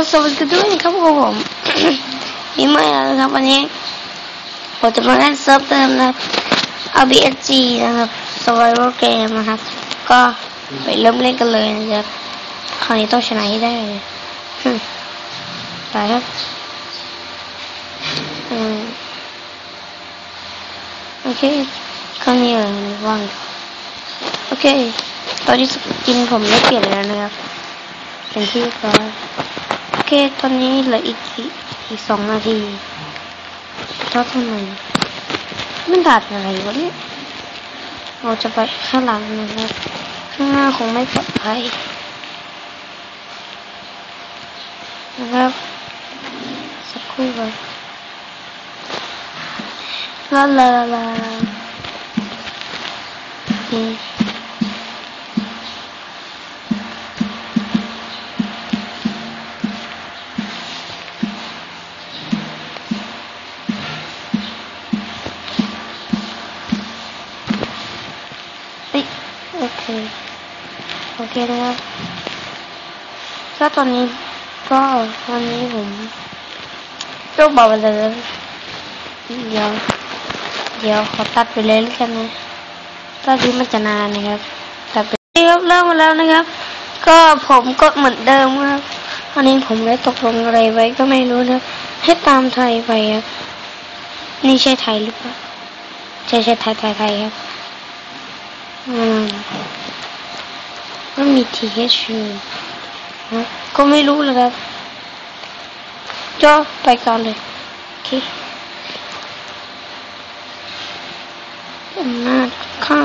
ก็สวัสดีด้วยนะครับผมนี่ไม่แล้วนะครับวันนี้ผมจะมาเล่นเซิร์ฟเติมนะครับ RBSG นะครับ Survival Game นะครับ ก็ไปเริ่มเล่นกันเลยนะครับคราวนี้ต้องชนะให้ได้ไปครับอืมโอเคคราวนี้เลยว่างโอเค ตอนนี้สกินผมได้เปลี่ยนแล้วนะครับเป็นที่ก็โอ เค ตอนนี้เหลืออีกอีกสองนาทีเท่าทำไมมันดัดอะไรวะเนี่ยเราจะไปข้างหลังนะครับข้างหน้าคงไม่ปลอดภัยนะครับสักครู่ก่อนลาลาลาลาอืมเโอเคโอเคนะครับก็ตอนนี้ก็วันนี้ผมก็บอกไปเลยเดี๋ยว เดี๋ยวขอตัดไปเลยแล้วกันนะตัดที่มันจะนานนะครับตัดไปนี่ครับเริ่มมาแล้วนะครับ ก็ผมก็เหมือนเดิมครับวันนี้ผมได้ตกลงอะไรไว้ก็ไม่รู้นะให้ตามไทยไปครับนี่ใช่ไทยหรือเปล่าใช่ใช่ไทยไทยไทยครับ อืมก็มีทีเอชนะก็ไม่รู้เลยครับก็ไปก่อนเลย โอเคหน้าข้า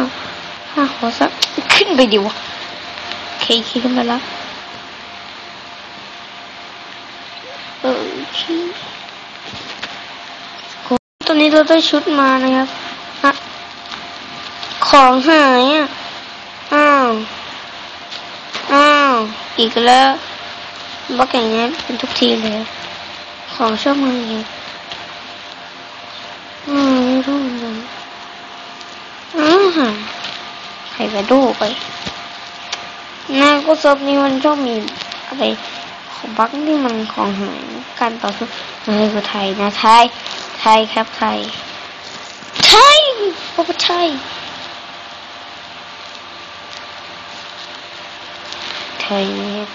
ข้างหัวสักขึ้นไปดิวะโอเคขึ้นไปแล้วโอเคตอนนี้เราได้ชุดมานะครับ ของหายอะ อ้าว อ้าว อีกแล้วบล็อกอย่างเงี้ยเป็นทุกทีเลย ของชอบมืออย่างเงี้ยอืมไม่รู้เหมือนกันอ้าวหายใครไปดูไปนะก็ซบนี้มันชอบมีอะไรของบักที่มันของหายการต่อสู้เฮ้ยก็ไทยนะไทยไทยครับไทยไทยโอ้ไทย ไทยเนี่ย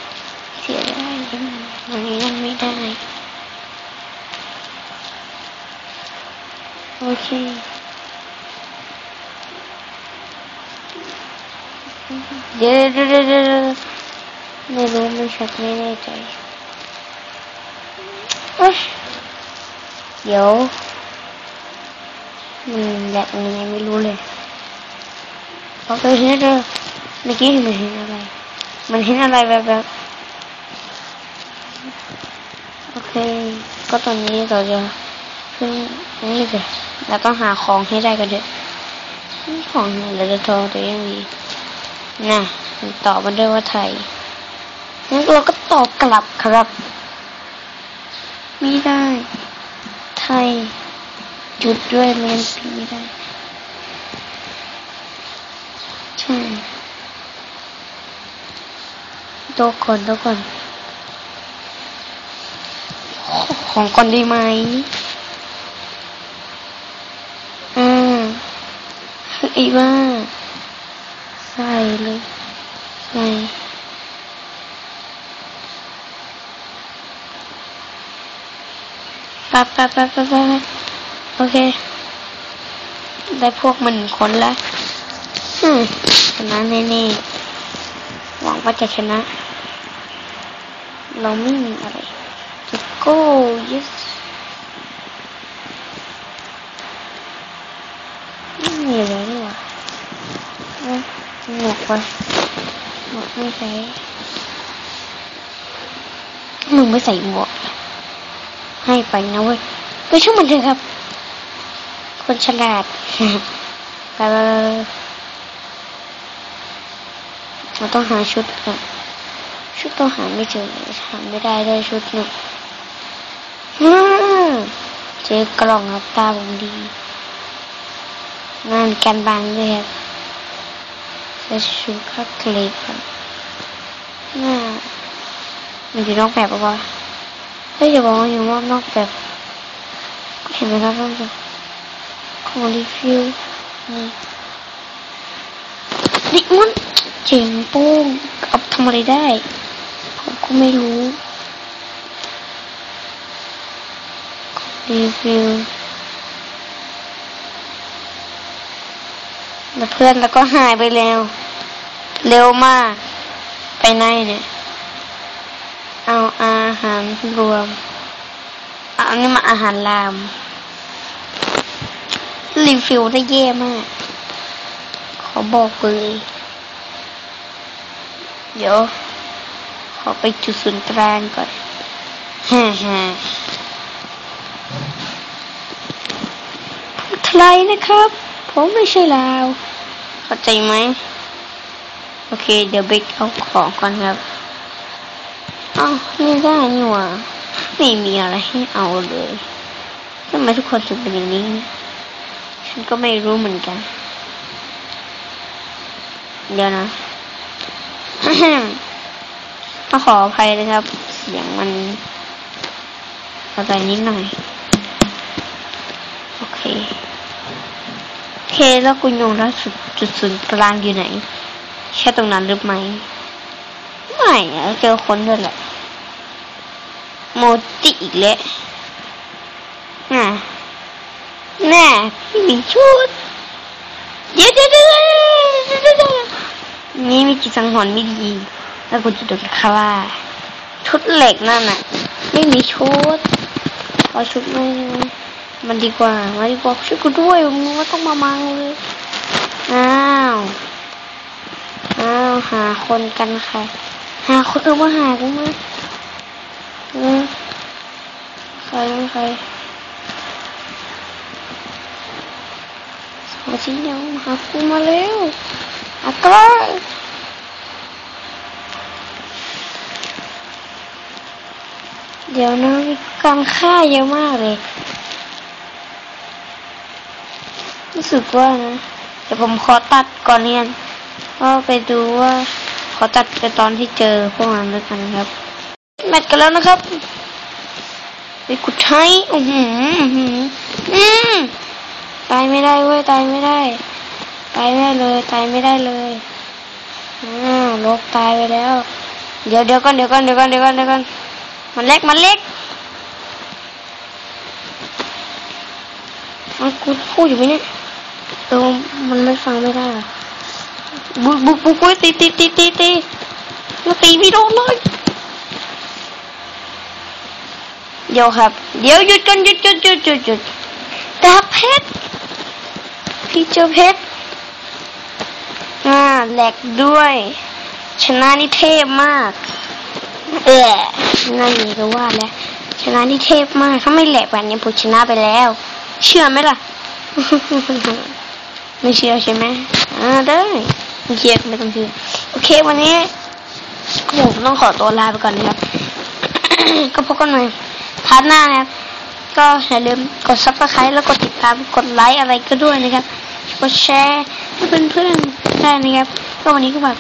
เสียดายจังวันนี้นั่นไม่ได้ โอเคเดี๋ยวเดี๋ยวเดี๋ยวเดี๋ยวไม่รู้ไม่ชัดไม่แน่ใจเอ้ยเดี๋ยวมันแหลกยังไงไม่รู้เลยพอไปเห็นเด้อเมื่อกี้เห็นอะไร มันเห็นอะไรแบบแบบโอเค ก็ตอนนี้เราจะขึ้นนี่เลยแล้วก็หาของให้ได้กันเถอะของเนี่ยเราจะโทรตัวยังดีน่ะตอบมาด้วยว่าไทยงั้นเราก็ตอบกลับครับ ไม่ได้ ไทย จุดด้วยไม่งั้นพิมพ์ไม่ได้ใช่ โตวก่อนโตวก่อนของก่อนด้ไหม อือไอ้ว่าใส่เลย ใส่ไปไปไปไปไปไปโอเค ได้พวกมันหนึ่งคนแล้วอืมชนะแน่ๆ หวังว่าจะชนะ เราไม่มีอะไรจะ go yes ไม่มีอะไรนี่หว่าเอ้ยหมวกไปหมวกไม่ใส่มึงไม่ใส่หมวก ให้ไปนะเว้ยไปช่วยมันเถอะครับ คนฉลาดไปไปไปไปเราต้องหาชุดก่อน ชุดต้องหาไม่เจอหาไม่ได้ด้วยชุดเนี่ยฮ่าเจอกล่องครับตาผมดีงานการบางด้วยครับจะชูคักเคลปครับน่ามันอยู่นอกแบบปะวะเฮ้ยอย่าบอกว่าอยู่ว่านอกแบบเห็นไหมครับท่านผู้ชมของรีฟิวนี่ดิมันเจ๋งโป้งเอาทำอะไรได้ ก็ไม่รู้รีฟิวแล้วเพื่อนแล้วก็หายไปแล้ว เร็วมาก ไปไหนเนี่ย เอาอาหารรวมอันนี้มาอาหารลาม รีฟิลได้เย่มาก ขอบอกเลย เดี๋ยว อไปจุดศูนย์กลางก่อนฮ่าฮ่าไทยนะครับ ผมไม่ใช่ลาว เข้าใจไหม โอเค เดี๋ยวเบกเอาของก่อนครับอ้าวไม่ได้นี่หว่าไม่มีอะไรให้เอาเลยทำไมทุกคนถึงเป็นอย่างนี้ ฉันก็ไม่รู้เหมือนกัน เดี๋ยวนะ ต้องขออภัยนะครับ เสียงมันอะไรนิดหน่อย โอเค โอเคแล้วคุณยงแล้วจุดจุดศูนย์กลางอยู่ไหน แค่ตรงนั้นหรือไม่ไม่เจอคนด้วยแหละ โมจิอีกแล้วน่ะน่ะพี่มีชุดเดี๋ยวเดี๋ยวเดี๋ยวเดี๋ยวเดี๋ยวนี่มีจิตสังหรณ์ไม่ดี แล้วกูจะโดนคาว่า ชุดเหล็กนั่นน่ะ ไม่มีชุดเอาชุดมามันดีกว่ามาดีกว่าช่วยกูด้วยมึงไม่ต้องมามังเลยอ้าวอ้าวหาคนกันค่ะ หาคนเออมาหากูมาอืมใครใครสมาชิกยังหากูมาเร็วอากล้าเดี๋ยวนะมีการฆ่าเยอะมากเลย รู้สึกว่านะ เดี๋ยวผมขอตัดก่อนเรียนก็ไปดูว่า ขอตัดไปตอนที่เจอพวกนั้นแล้วยกันครับ แมทกันแล้วนะครับไปกุดใช้อือหืออื้อหืออืมตายไม่ได้เว้ยตายไม่ได้ ตายไม่ได้เลย ตายไม่ได้เลยอ้าวลบตายไปแล้ว เดี๋ยวเดี๋ยวก่อนเดี๋ยวก่อนเดี๋ยวก่อนเดี๋ยวก่อนเดี๋ยวก่อน มันเล็กมันเล็กมันกูพูดอยู่ไหมเนี่ยเออมันไม่ฟังไม่ได้บุบุกบุกบุกตีตีตีตีตีมาตีไม่โดนเลยเดี๋ยวครับ เดี๋ยวหยุดกันหยุดหยุดหยุดหยุดหยุดดาบเพชรพี่เจอเพชรอ่าแหลกด้วย ชนะนี่เทพมาก เออนั่นนี่ก็ว่าแล้วชนะนี่เทพมากถ้าไม่แหลกแบบนี้ผมชนะไปแล้ว เชื่อไหมล่ะ ไม่เชื่อใช่ไหมอ่าได้ไม่เชื่อไม่ต้องเชื่อโอเควันนี้ผมต้องขอตัวลาไปก่อนนะครับ ก็พบกันใหม่พาร์ทหน้านะครับ ก็อย่าลืมกดซับสไครต์แล้วกดติดตามกดไลค์อะไรก็ด้วยนะครับ กดแชร์ให้เพื่อนๆได้นะครับ ก็วันนี้ก็ฝาก